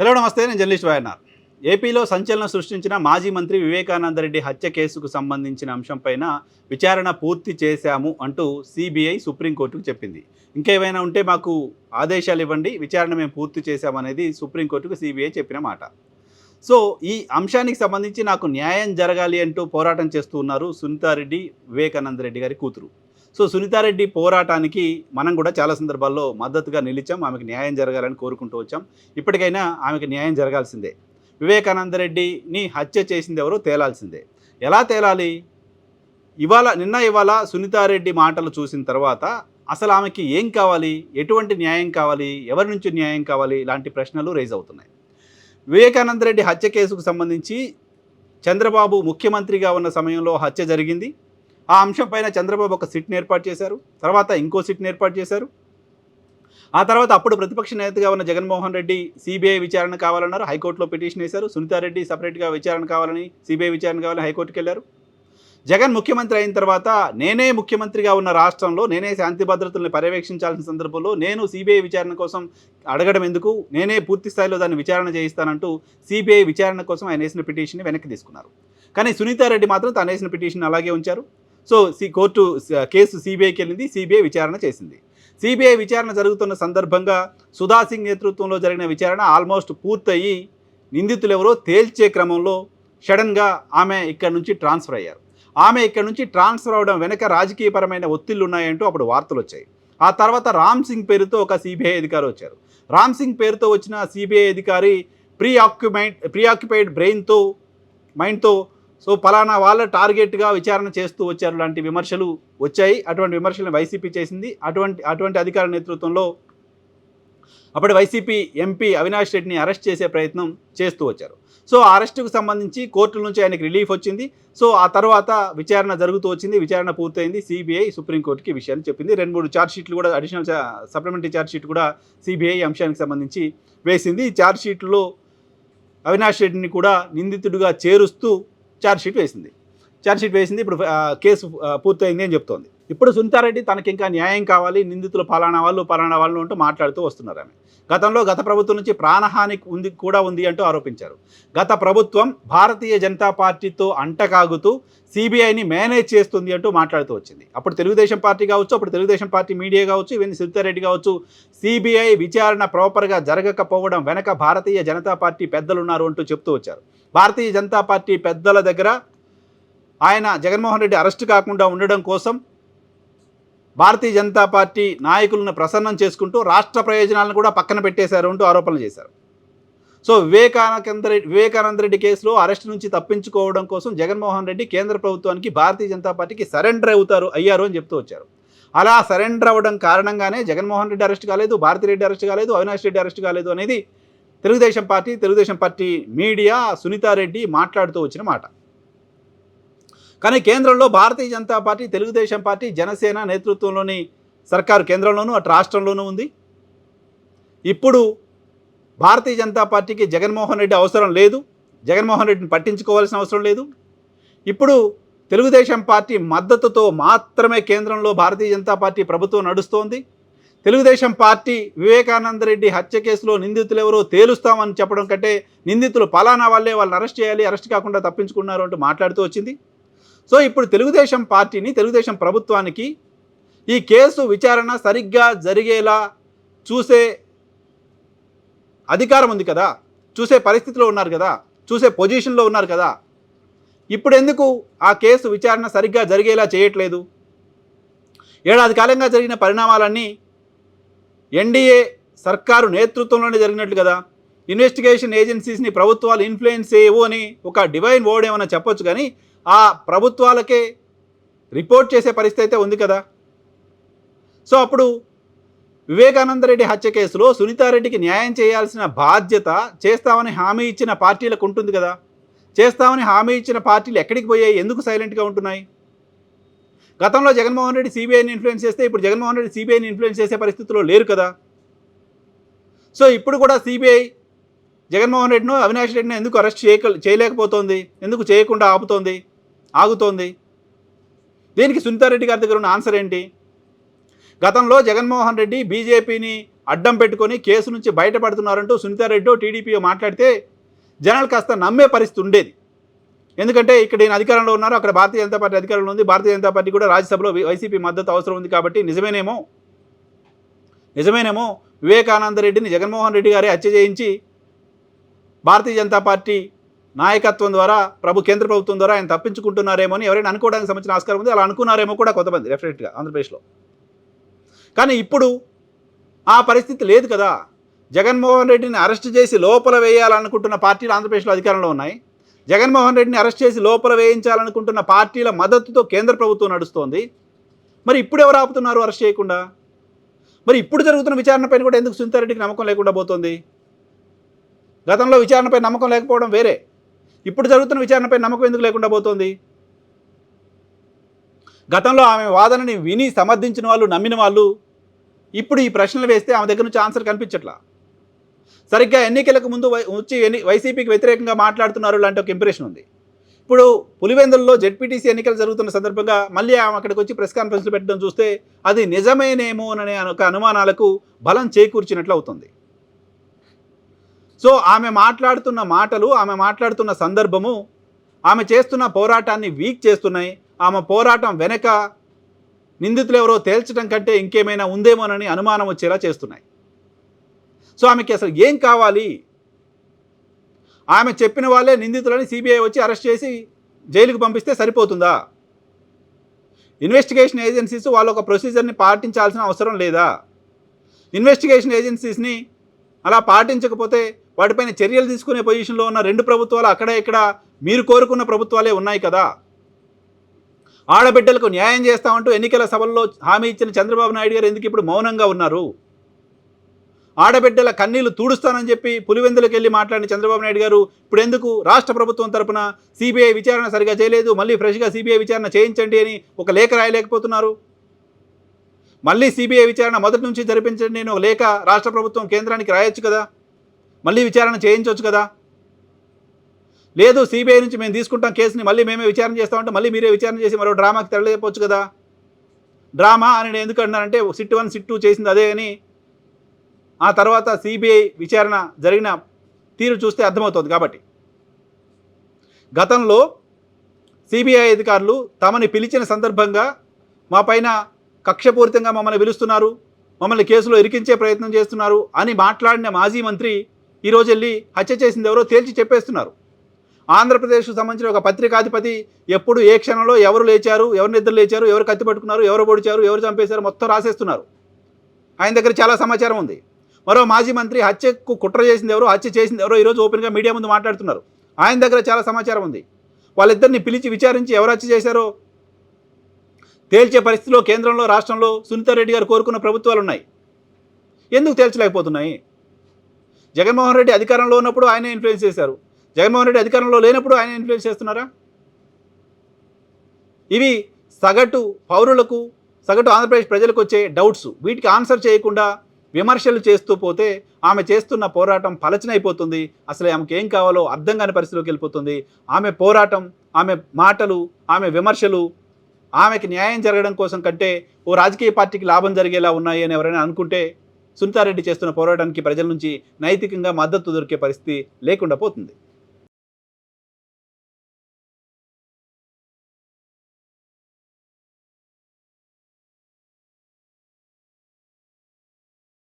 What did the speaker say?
Hello నమస్తే నేను journalist వాయనార్ ఏపీలో సంచలనం సృష్టించిన మాజీ మంత్రి వివేకానందరెడ్డి హత్య కేసుకు సంబంధించిన అంశంపైన విచారణ పూర్తి చేశాము అంటూ సిబిఐ సుప్రీంకోర్టుకు చెప్పింది. ఇంకేమైనా ఉంటే మాకు ఆదేశాలు ఇవ్వండి విచారణ మేము పూర్తి చేశామనేది సుప్రీంకోర్టుకు సిబిఐ చెప్పిన మాట. సో ఈ అంశానికి సంబంధించి నాకు న్యాయం జరగాలి అంటూ పోరాటం చేస్తూ ఉన్నారు సునీతారెడ్డి వివేకానంద రెడ్డి గారి కూతురు. సో సునీతారెడ్డి పోరాటానికి మనం కూడా చాలా సందర్భాల్లో మద్దతుగా నిలిచాం. ఆమెకు న్యాయం జరగాలని కోరుకుంటూ వచ్చాం. ఇప్పటికైనా ఆమెకు న్యాయం జరగాల్సిందే. వివేకానంద రెడ్డిని హత్య చేసింది ఎవరో తేలాల్సిందే. ఎలా తేలాలి? ఇవాళ నిన్న ఇవాళ సునీతారెడ్డి మాటలు చూసిన తర్వాత అసలు ఆమెకి ఏం కావాలి? ఎటువంటి న్యాయం కావాలి? ఎవరి నుంచి న్యాయం కావాలి? ఇలాంటి ప్రశ్నలు రేజ్ అవుతున్నాయి. వివేకానంద రెడ్డి హత్య కేసుకు సంబంధించి చంద్రబాబు ముఖ్యమంత్రిగా ఉన్న సమయంలో హత్య జరిగింది. ఆ అంశం పైన చంద్రబాబు ఒక సిట్ని ఏర్పాటు చేశారు తర్వాత ఇంకో సిట్ని ఏర్పాటు చేశారు. ఆ తర్వాత అప్పుడు ప్రతిపక్ష నేతగా ఉన్న జగన్మోహన్ రెడ్డి సిబిఐ విచారణ కావాలన్నారు హైకోర్టులో పిటిషన్ వేశారు. సునీతారెడ్డి సపరేట్గా విచారణ కావాలని సిబిఐ విచారణ కావాలని హైకోర్టుకి వెళ్ళారు. జగన్ ముఖ్యమంత్రి అయిన తర్వాత నేనే ముఖ్యమంత్రిగా ఉన్న రాష్ట్రంలో నేనే శాంతి భద్రతల్ని పర్యవేక్షించాల్సిన సందర్భంలో నేను సిబిఐ విచారణ కోసం అడగడం ఎందుకు? నేనే పూర్తి స్థాయిలో దాన్ని విచారణ చేయిస్తానంటూ సిబిఐ విచారణ కోసం ఆయన వేసిన పిటిషన్ని వెనక్కి తీసుకున్నారు. కానీ సునీతారెడ్డి మాత్రం తను వేసిన పిటిషన్ అలాగే ఉంచారు. సో సి కోర్టు కేసు సిబిఐకి వెళ్ళింది సిబిఐ విచారణ చేసింది. సిబిఐ విచారణ జరుగుతున్న సందర్భంగా సుధా సింగ్ నేతృత్వంలో జరిగిన విచారణ ఆల్మోస్ట్ పూర్తయి నిందితులు ఎవరో తేల్చే క్రమంలో సడన్గా ఆమె ఇక్కడ నుంచి ట్రాన్స్ఫర్ అయ్యారు. ఆమె ఇక్కడ నుంచి ట్రాన్స్ఫర్ అవడం వెనక రాజకీయపరమైన ఒత్తిళ్ళు ఉన్నాయంటూ అప్పుడు వార్తలు వచ్చాయి. ఆ తర్వాత రామ్ సింగ్ పేరుతో ఒక సిబిఐ అధికారి వచ్చారు. రామ్ సింగ్ పేరుతో వచ్చిన సిబిఐ అధికారి ప్రీ ఆక్యుపైడ్ ప్రీ ఆక్యుపైడ్ బ్రెయిన్తో మైండ్తో సో పలానా వాళ్ళ టార్గెట్గా విచారణ చేస్తూ వచ్చారు. లాంటి విమర్శలు వచ్చాయి. అటువంటి విమర్శలను వైసీపీ చేసింది. అటువంటి అటువంటి అధికార నేతృత్వంలో అప్పటి వైసీపీ ఎంపీ అవినాష్ రెడ్డిని అరెస్ట్ చేసే ప్రయత్నం చేస్తూ వచ్చారు. సో ఆ అరెస్టుకు సంబంధించి కోర్టుల నుంచి ఆయనకి రిలీఫ్ వచ్చింది. సో ఆ తర్వాత విచారణ జరుగుతూ వచ్చింది. విచారణ పూర్తయింది. సిబిఐ సుప్రీంకోర్టుకి విషయాన్ని చెప్పింది. రెండు మూడు ఛార్జ్ షీట్లు కూడా అడిషనల్ సప్లిమెంటరీ ఛార్జ్ షీట్ కూడా సిబిఐ అంశానికి సంబంధించి వేసింది. ఈ షీట్లో అవినాష్ రెడ్డిని కూడా నిందితుడిగా చేరుస్తూ ఛార్జ్ షీట్ వేసింది. ఛార్జ్ షీట్ వేసింది. ఇప్పుడు కేసు పూర్తయింది అని చెప్తోంది. ఇప్పుడు సునీతారెడ్డి తనకి ఇంకా న్యాయం కావాలి నిందితులు పలానా వాళ్ళు పలానా వాళ్ళు అంటూ మాట్లాడుతూ వస్తున్నారు ఆమె. గతంలో గత ప్రభుత్వం నుంచి ప్రాణహాని ఉంది కూడా ఉంది అంటూ ఆరోపించారు. గత ప్రభుత్వం భారతీయ జనతా పార్టీతో అంటకాగుతూ సిబిఐని మేనేజ్ చేస్తుంది అంటూ మాట్లాడుతూ వచ్చింది. అప్పుడు తెలుగుదేశం పార్టీ కావచ్చు అప్పుడు తెలుగుదేశం పార్టీ మీడియా కావచ్చు ఈవెన్ సునీతారెడ్డి కావచ్చు సిబిఐ విచారణ ప్రాపర్గా జరగకపోవడం వెనక భారతీయ జనతా పార్టీ పెద్దలు ఉన్నారు అంటూ చెప్తూ వచ్చారు. భారతీయ జనతా పార్టీ పెద్దల దగ్గర ఆయన జగన్మోహన్ రెడ్డి అరెస్ట్ కాకుండా ఉండడం కోసం భారతీయ జనతా పార్టీ నాయకులను ప్రసన్నం చేసుకుంటూ రాష్ట్ర ప్రయోజనాలను కూడా పక్కన పెట్టేశారు అంటూ ఆరోపణలు చేశారు. సో వివేకానంద రెడ్డి వివేకానంద రెడ్డి కేసులో అరెస్ట్ నుంచి తప్పించుకోవడం కోసం జగన్మోహన్ రెడ్డి కేంద్ర ప్రభుత్వానికి భారతీయ జనతా పార్టీకి సరెండర్ అవుతారు అయ్యారు అని చెప్తూ వచ్చారు. అలా సరెండర్ అవ్వడం కారణంగానే జగన్మోహన్ రెడ్డి అరెస్ట్ కాలేదు భారతిరెడ్డి అరెస్ట్ కాలేదు అవినాష్ రెడ్డి అరెస్ట్ కాలేదు అనేది Telugu Desam party Telugu Desam party media Sunitha Reddy మాట్లాడుతూ వచ్చిన మాట. కానీ కేంద్రంలో భారతీయ జనతా పార్టీ తెలుగుదేశం పార్టీ జనసేన నేతృత్వంలోని సర్కారు కేంద్రంలోనూ అటు రాష్ట్రంలోనూ ఉంది. ఇప్పుడు భారతీయ జనతా పార్టీకి జగన్మోహన్ రెడ్డి అవసరం లేదు. జగన్మోహన్ రెడ్డిని పట్టించుకోవాల్సిన అవసరం లేదు. ఇప్పుడు తెలుగుదేశం పార్టీ మద్దతుతో మాత్రమే కేంద్రంలో భారతీయ జనతా పార్టీ ప్రభుత్వం నడుస్తోంది. తెలుగుదేశం పార్టీ వివేకానంద రెడ్డి హత్య కేసులో నిందితులు ఎవరో తేలుస్తామని చెప్పడం కంటే నిందితులు పలానా వాళ్ళే వాళ్ళని అరెస్ట్ చేయాలి అరెస్ట్ కాకుండా తప్పించుకున్నారు అంటూ మాట్లాడుతూ వచ్చింది. సో ఇప్పుడు తెలుగుదేశం పార్టీని తెలుగుదేశం ప్రభుత్వానికి ఈ కేసు విచారణ సరిగ్గా జరిగేలా చూసే అధికారం ఉంది కదా. చూసే పరిస్థితిలో ఉన్నారు కదా. చూసే పొజిషన్లో ఉన్నారు కదా. ఇప్పుడు ఎందుకు ఆ కేసు విచారణ సరిగ్గా జరిగేలా చేయట్లేదు? ఏడాది కాలంగా జరిగిన పరిణామాలన్నీ ఎన్డీఏ సర్కారు నేతృత్వంలోనే జరిగినట్లు కదా. ఇన్వెస్టిగేషన్ ఏజెన్సీస్ని ప్రభుత్వాలు ఇన్ఫ్లుయెన్స్ చేయవు అని ఒక డివైన్ వర్డ్ ఏమైనా చెప్పొచ్చు కానీ ఆ ప్రభుత్వాలకే రిపోర్ట్ చేసే పరిస్థితి అయితే ఉంది కదా. సో అప్పుడు వివేకానందరెడ్డి హత్య కేసులో సునీతారెడ్డికి న్యాయం చేయాల్సిన బాధ్యత చేస్తామని హామీ ఇచ్చిన పార్టీలకు ఉంటుంది కదా. చేస్తామని హామీ ఇచ్చిన పార్టీలు ఎక్కడికి పోయాయి? ఎందుకు సైలెంట్గా ఉంటున్నాయి? గతంలో జగన్మోహన్ రెడ్డి సిబిఐని ఇన్ఫ్లుయెన్స్ చేస్తే ఇప్పుడు జగన్మోహన్ రెడ్డి సిబిఐని ఇన్ఫ్లుయెన్స్ చేసే పరిస్థితిలో లేరు కదా. సో ఇప్పుడు కూడా సిబిఐ జగన్మోహన్ రెడ్డిను అవినాష్ రెడ్డిని ఎందుకు అరెస్ట్ చేయక చేయలేకపోతోంది? ఎందుకు చేయకుండా ఆపుతోంది? ఆగుతోంది. దీనికి సునీతారెడ్డి గారి దగ్గర ఉన్న ఆన్సర్ ఏంటి? గతంలో జగన్మోహన్ రెడ్డి బీజేపీని అడ్డం పెట్టుకొని కేసు నుంచి బయటపడుతున్నారంటూ సునీతారెడ్డి టీడీపీ మాట్లాడితే జనాలు కాస్త నమ్మే పరిస్థితి ఉండేది. ఎందుకంటే ఇక్కడ ఈయన అధికారంలో ఉన్నారు అక్కడ భారతీయ జనతా పార్టీ అధికారంలో ఉంది. భారతీయ జనతా పార్టీ కూడా రాజ్యసభలో వైసీపీ మద్దతు అవసరం ఉంది కాబట్టి నిజమేనేమో నిజమేనేమో వివేకానంద రెడ్డిని జగన్మోహన్ రెడ్డి గారే హత్య చేయించి భారతీయ జనతా పార్టీ నాయకత్వం ద్వారా ప్రభు కేంద్ర ప్రభుత్వం ద్వారా ఆయన తప్పించుకుంటున్నారేమో అని ఎవరైనా అనుకోవడానికి సంబంధించిన ఆస్కారం ఉంది. అలా అనుకున్నారేమో కూడా కొంతమంది డెఫినెట్గా ఆంధ్రప్రదేశ్లో. కానీ ఇప్పుడు ఆ పరిస్థితి లేదు కదా. జగన్మోహన్ రెడ్డిని అరెస్ట్ చేసి లోపల వేయాలనుకుంటున్న పార్టీలు ఆంధ్రప్రదేశ్లో అధికారంలో ఉన్నాయి. జగన్మోహన్ రెడ్డిని అరెస్ట్ చేసి లోపల వేయించాలనుకుంటున్న పార్టీల మద్దతుతో కేంద్ర ప్రభుత్వం నడుస్తోంది. మరి ఇప్పుడు ఎవరు ఆపుతున్నారు అరెస్ట్ చేయకుండా? మరి ఇప్పుడు జరుగుతున్న విచారణపైన కూడా ఎందుకు సునీతారెడ్డికి నమ్మకం లేకుండా పోతుంది? గతంలో విచారణపై నమ్మకం లేకపోవడం వేరే. ఇప్పుడు జరుగుతున్న విచారణపై నమ్మకం ఎందుకు లేకుండా పోతుంది? గతంలో ఆమె వాదనని విని సమర్థించిన వాళ్ళు నమ్మిన వాళ్ళు ఇప్పుడు ఈ ప్రశ్నలు వేస్తే ఆమె దగ్గర నుంచి ఆన్సర్ కనిపించట్లా? సరిగ్గా ఎన్నికలకు ముందు వై- వచ్చి ఎన్ని వైసీపీకి వ్యతిరేకంగా మాట్లాడుతున్నారు లాంటి ఒక ఇంప్రెషన్ ఉంది. ఇప్పుడు పులివెందుల్లో జెడ్పీటీసీ ఎన్నికలు జరుగుతున్న సందర్భంగా మళ్ళీ ఆమె అక్కడికి వచ్చి ప్రెస్ కాన్ఫరెన్స్లు పెట్టడం చూస్తే అది నిజమేనేమో అనే ఒక అనుమానాలకు బలం చేకూర్చినట్లు అవుతుంది. సో ఆమె మాట్లాడుతున్న మాటలు ఆమె మాట్లాడుతున్న సందర్భము ఆమె చేస్తున్న పోరాటాన్ని వీక్ చేస్తున్నాయి. ఆమె పోరాటం వెనక నిందితులు ఎవరో తేల్చడం కంటే ఇంకేమైనా ఉందేమోనని అనుమానం వచ్చేలా చేస్తున్నాయి. సో ఆమెకి అసలు ఏం కావాలి? ఆమె చెప్పిన వాళ్ళే నిందితులని సిబిఐ వచ్చి అరెస్ట్ చేసి జైలుకు పంపిస్తే సరిపోతుందా? ఇన్వెస్టిగేషన్ ఏజెన్సీస్ వాళ్ళ ఒక ప్రొసీజర్ని పాటించాల్సిన అవసరం లేదా? ఇన్వెస్టిగేషన్ ఏజెన్సీస్ని అలా పాటించకపోతే వాటిపైన చర్యలు తీసుకునే పొజిషన్లో ఉన్న రెండు ప్రభుత్వాలు అక్కడ ఇక్కడ మీరు కోరుకున్న ప్రభుత్వాలే ఉన్నాయి కదా. ఆడబిడ్డలకు న్యాయం చేస్తామంటూ ఎన్నికల సభల్లో హామీ ఇచ్చిన చంద్రబాబు నాయుడు గారు ఎందుకు ఇప్పుడు మౌనంగా ఉన్నారు? ఆడబిడ్డల కన్నీళ్ళు తూడుస్తానని చెప్పి పులివెందులకు వెళ్ళి మాట్లాడిన చంద్రబాబు నాయుడు గారు ఇప్పుడు ఎందుకు రాష్ట్ర ప్రభుత్వం తరపున సిబిఐ విచారణ సరిగా చేయలేదు మళ్ళీ ఫ్రెష్గా సిబిఐ విచారణ చేయించండి అని ఒక లేఖ రాయలేకపోతున్నారు? మళ్ళీ సిబిఐ విచారణ మొదటి నుంచి జరిపించండి నేను ఒక లేఖ రాష్ట్ర ప్రభుత్వం కేంద్రానికి రాయొచ్చు కదా? మళ్ళీ విచారణ చేయించవచ్చు కదా? లేదు సిబిఐ నుంచి మేము తీసుకుంటాం కేసుని మళ్ళీ మేమే విచారణ చేస్తామంటే మళ్ళీ మీరే విచారణ చేసి మరో డ్రామాకి తెరలేకపోవచ్చు కదా? డ్రామా అని నేను ఎందుకు అన్నానంటే సిట్ వన్ సిట్ టూ చేసింది అదే అని ఆ తర్వాత సిబిఐ విచారణ జరిగిన తీరు చూస్తే అర్థమవుతుంది కాబట్టి. గతంలో సిబిఐ అధికారులు తమని పిలిచిన సందర్భంగా మా పైన కక్షపూరితంగా మమ్మల్ని పిలుస్తున్నారు మమ్మల్ని కేసులో ఇరికించే ప్రయత్నం చేస్తున్నారు అని మాట్లాడిన మాజీ మంత్రి ఈరోజు వెళ్ళి హత్య చేసింది ఎవరో తేల్చి చెప్పేస్తున్నారు. ఆంధ్రప్రదేశ్కు సంబంధించిన ఒక పత్రికాధిపతి ఎప్పుడు ఏ క్షణంలో ఎవరు లేచారు ఎవరు నిద్ర లేచారు ఎవరు కత్తి పట్టుకున్నారు ఎవరు పొడిచారు ఎవరు చంపేశారు మొత్తం రాసేస్తున్నారు. ఆయన దగ్గర చాలా సమాచారం ఉంది. మరో మాజీ మంత్రి హత్యకు కుట్ర చేసింది ఎవరో హత్య చేసింది ఎవరో ఈరోజు ఓపెన్గా మీడియా ముందు మాట్లాడుతున్నారు. ఆయన దగ్గర చాలా సమాచారం ఉంది. వాళ్ళిద్దరిని పిలిచి విచారించి ఎవరు హత్య చేశారో తేల్చే పరిస్థితిలో కేంద్రంలో రాష్ట్రంలో సునీతారెడ్డి గారు కోరుకున్న ప్రభుత్వాలు ఉన్నాయి ఎందుకు తేల్చలేకపోతున్నాయి? జగన్మోహన్ రెడ్డి అధికారంలో ఉన్నప్పుడు ఆయన ఇన్ఫ్లుయెన్స్ చేశారు. జగన్మోహన్ రెడ్డి అధికారంలో లేనప్పుడు ఆయన ఇన్ఫ్లుయెన్స్ చేస్తున్నారా? ఇవి సగటు పౌరులకు సగటు ఆంధ్రప్రదేశ్ ప్రజలకు వచ్చే డౌట్స్ వీటికి ఆన్సర్ చేయకుండా విమర్శలు చేస్తూ పోతే ఆమె చేస్తున్న పోరాటం ఫలచనైపోతుంది అసలు ఆమెకి ఏం కావాలో అర్థం కాని పరిస్థితిలోకి వెళ్ళిపోతుంది. ఆమె పోరాటం ఆమె మాటలు ఆమె విమర్శలు ఆమెకి న్యాయం జరగడం కోసం కంటే ఓ రాజకీయ పార్టీకి లాభం జరిగేలా ఉన్నాయి అని ఎవరైనా అనుకుంటే సునీతారెడ్డి చేస్తున్న పోరాటానికి ప్రజల నుంచి నైతికంగా మద్దతు దొరికే పరిస్థితి లేకుండా పోతుంది.